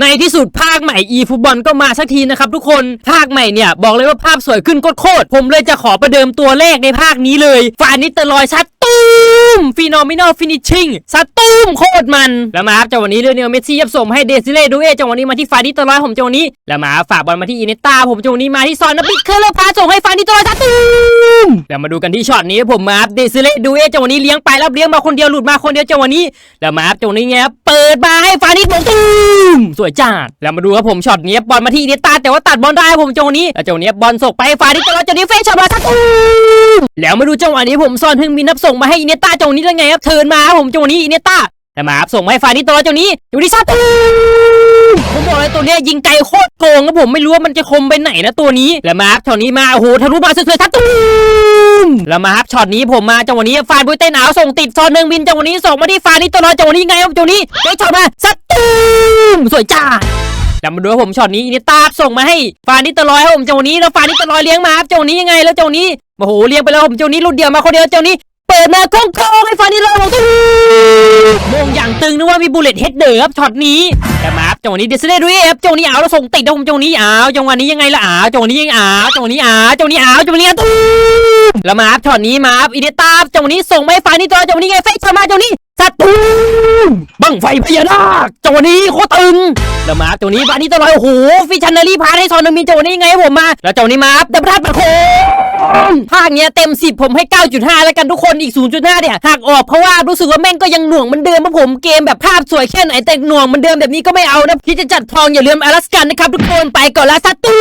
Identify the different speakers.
Speaker 1: ในที่สุดภาคใหม่ e ฟุตบอลก็มาสักทีนะครับทุกคนภาคใหม่เนี่ย บอกเลยว่าภาพสวยขึ้นโคตรๆผมเลยจะขอประเดิมตัวแรกในภาคนี้เลยฟานิสเตอร์ลอยชัด ตูมฟีนอมินอลฟินิชชิ่งซัดตูมโคตรมัน แล้วมาครับจังหวะนี้เรื่องเนลเมสซี่ยับสมให้เดซิเล่ดูเอจังหวะนี้มาที่ฟานิตอร์ลอยผมจังหวะนี้ แล้วมาฝากบอลมาที่อินเนต้าผมจังหวะนี้มาที่ซอนนับบิดเคอร์เลอร์พาส่งให้ฟานิตอร์ลอยซัดตูมแล้วมาดูกันที่ช็อตนี้ผมมาครับเดซิเล่ดูเอจังหวะนี้เลี้ยงไปแล้วเลี้ยงมาคนเดียวหลุดมาคนเดียวจังหวะนี้ แล้วมาครับจังหวะนี้ไงครับเปิดมาให้ฟานิสมงตูมสวยจัดแล้วมาดูครับผมช็อตนี้บอลมาที่อินเนต้าแต่ว่าตัดบอลได้ผมจังหวะนี้แล้วจังหวะนี้บอลส่งไปฟานิสจังหวะจังหวะนี้เฟชช็อตมาซัดตูมแล้วมาดูจังหวะนี้ผมซอนฮึงมินนับส่งมาให้อินเนต้าจังหนี้แล้วไงครับเทิร์นมาครับผมจังหนี้อินเนต้าแต่มาครับส่งมาให้ฟานิสตัวจังหนี้จังหวะนี้ซัดตูมผมบอกเลยตัวเนี้ยยิงไกลโคตรโกงครับผมไม่รู้ว่ามันจะคมไปไหนนะตัวนี้แล้วมาครับช็อตนี้มาโอ้โหทะลุมาสวยๆซัดตูมแล้วมาครับช็อตนี้ผมมาจังหวะนี้ฟานบุยเต้นหนาวส่งติดซอนเนืองบินจังหวะนี้ส่งมาที่ฟานิตัวน้อยจังหวะนี้ไงครับจังหวะนี้เฮ้ช็อตมาซัดตูมสวยจ้าแล้วมาดูว่าผมช็อตนี้อินิตาส่งมาให้ฟานิตลอยครับผมเจ้านี้แล้วฟานิตลอยเลี้ยงมาครับเจ้านี้ยังไงแล้วเจ้านี้โอ้โหเลี้ยงไปแล้วผมเจ้านี้รุ่นเดียวมาคนเดียวเจ้านี้ เปิดมาโค้งๆให้ฟานิลอยผมตุ้มงอย่างตึงนึกว่ามีบูเลตเฮดเดอร์ครับช็อตนี้แต่มาจังหวะนี้เดซเน่ดูเอฟจังหวะนี้เอาแล้วส่งติดนะผมเจ้านี้เอาจังหวะนี้ยังไงล่ะเอาจังหวะนี้ยังเอาจังหวะนี้เอาจังหวะนี้เอาจังหวะนี้ตุ้มแล้วมาช็อตนี้มาอินิตาจังหวะนี้ส่งมาให้ฟานิตลอยจังหวะนี้ไงเฟซมาจังหวะนี้ พญานาคจนี้โคตรตึงแล้วมาตัวนี้บานนี้ตัวลอยโอ้โหฟิชันนารีพาให้ซอนนึงมีจังหวะนี้ไงผมมา แล้วโจนี้มาดับทัดบัตโคภาคเนี้ยเต็ม 10 ผมให้ 9.5 แล้วกันทุกคนอีก 0.5 เนี่ยหักออกเพราะว่ารู้สึกว่าแม่งก็ยังหน่วงเหมันเดิมเพราะผมเกมแบบภาพสวยแค่ไหนแต่หน่วงเหมันเดิมแบบนี้ก็ไม่เอานะที่จะจัดทองอย่าลืมอลาสกันนะครับทุกคนไปก่อนละสตู